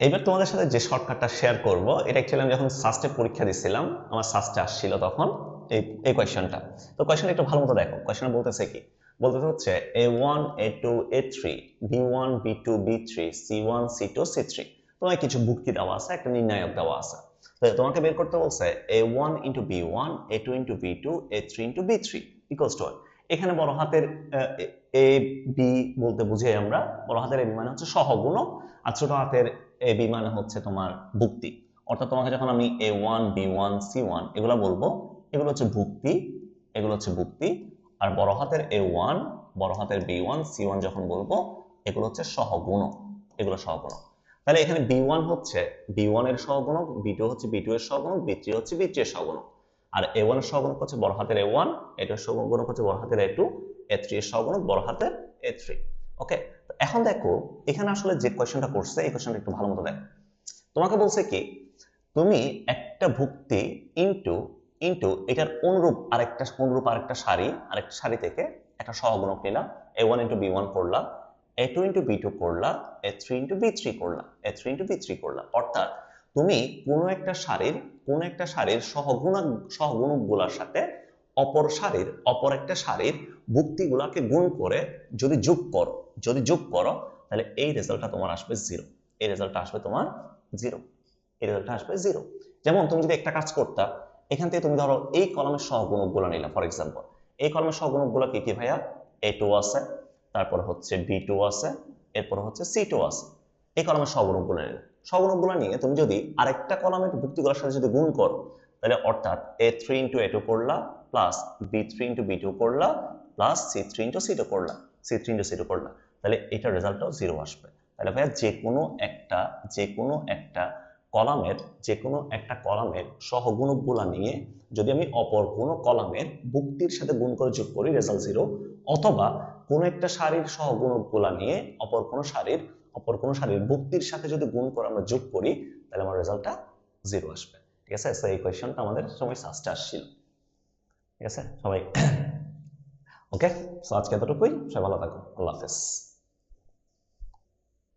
এবার তোমাদের সাথে যে শর্টকাটটা শেয়ার করব, এটা অ্যাকচুয়ালি আমি যখন সাস্টে পরীক্ষা দিচ্ছিলাম আমার সাস্টে আসছিল তখন এই এই কোয়েশ্চেনটা তো কোয়েশ্চেনটা একটু ভালো মতো দেখো। কোয়েশ্চেন বলতেছে কি? বলতেছে হচ্ছে A one A two A three B one B two B three C one C two C three তোমার কিছু ভুক্তি দেওয়া আছে, একটা নির্ণায়ক দেওয়া আছে। তো তোমাকে বের করতে বলছে A one into B one A two into B two A three into B three equals two এখানে বড় হাতের এ, বি বলতে বুঝাই আমরা। বড় হাতের এ বি মানে হচ্ছে সহগুণক, আর ছোট হাতের এ বি মানে হচ্ছে তোমার ভুক্তি। অর্থাৎ তোমাকে যখন আমি A one, B one, C one এগুলো বলব, এগুলো হচ্ছে ভুক্তি, এগুলো হচ্ছে ভুক্তি। আর বড় হাতের এ ওয়ান, বড় হাতের বি ওয়ান, সি ওয়ান যখন বলব, এগুলো হচ্ছে সহগুণক, এগুলো সহগুণক। তাহলে এখানে বি ওয়ান হচ্ছে বি ওয়ানের সহগুণক, বি টু হচ্ছে বি টু এর সহগুণক, বি থ্রি হচ্ছে বি থ্রি এর সহগুণক। আর এ ওয়ান সহগুণক হচ্ছে বড় হাতের এ ওয়ান এটার সহগুণক হচ্ছে বড় হাতের এ টু এ থ্রি এর সহগুণক বড় হাতের এ থ্রি ওকে এখন দেখো, এখানে আসলে যে কোয়েশ্চেনটা করছে, এই কোয়েশ্চেনটা একটু ভালো মতো দেখো। তোমাকে বলছে কি, তুমি একটা ভুক্তি ইনটু ইনটু এটার অনুরূপ আরেকটা অনুরূপ আরেকটা সারি আরেকটা সারি থেকে একটা সহগুণক নিলাম A one into B one করলা A two into B two করলা A three into B three করলা A three into B three করলা। অর্থাৎ তুমি কোনো একটা সারির, কোনো একটা সারির সহগুণক সহগুণকগুলোর সাথে অপর সারির, অপর একটা সারির ভুক্তিগুলাকে গুণ করে যদি যোগ করো, যদি যোগ করো, তাহলে এই রেজাল্টটা তোমার আসবে জিরো এই রেজাল্টটা আসবে তোমার জিরো এই রেজাল্টটা আসবে জিরো যেমন তুমি যদি একটা কাজ করতা, এখান থেকে তুমি ধরো এই কলমের সহগুণকগুলো নিলাম ফর এক্সাম্পল এই কলমের সহগুণকগুলো কি কি ভাইয়া? এ টু আছে, তারপর হচ্ছে বি টু আছে, এরপর হচ্ছে সি টু আছে। এই কলমের সহগুণকগুলো নিলাম সহগুণকগুলো নিয়ে তুমি যদি আরেকটা কলমের ভুক্তিগুলোর সাথে যদি গুণ করো, তাহলে অর্থাৎ A three into A two করলা plus B three into B two করলা plus C three into C two করলা C three into C two করলা। তাহলে এটার রেজাল্টটাও জিরো আসবে। তাহলে ভাইয়া যে কোনো একটা যে কোনো একটা কলামের যে কোনো একটা কলামের সহগুণকগুলা নিয়ে যদি আমি অপর কোনো কলামের ভুক্তির সাথে গুণ করে যোগ করি রেজাল্ট জিরো অথবা কোনো একটা সারির সহগুণকগুলা নিয়ে অপর কোনো সারির অপর কোনো সারির ভক্তির সাথে যদি গুণ করে আমরা যোগ করি, তাহলে আমার রেজাল্টটা জিরো আসবে। ঠিক আছে? স্যার এই কোয়েশনটা আমাদের সময় সাস্টে আসছিল। ঠিক আছে? সবাই ওকে সো আজকে এতটুকুই। সবাই ভালো থাকো আল্লাহ হাফেজ।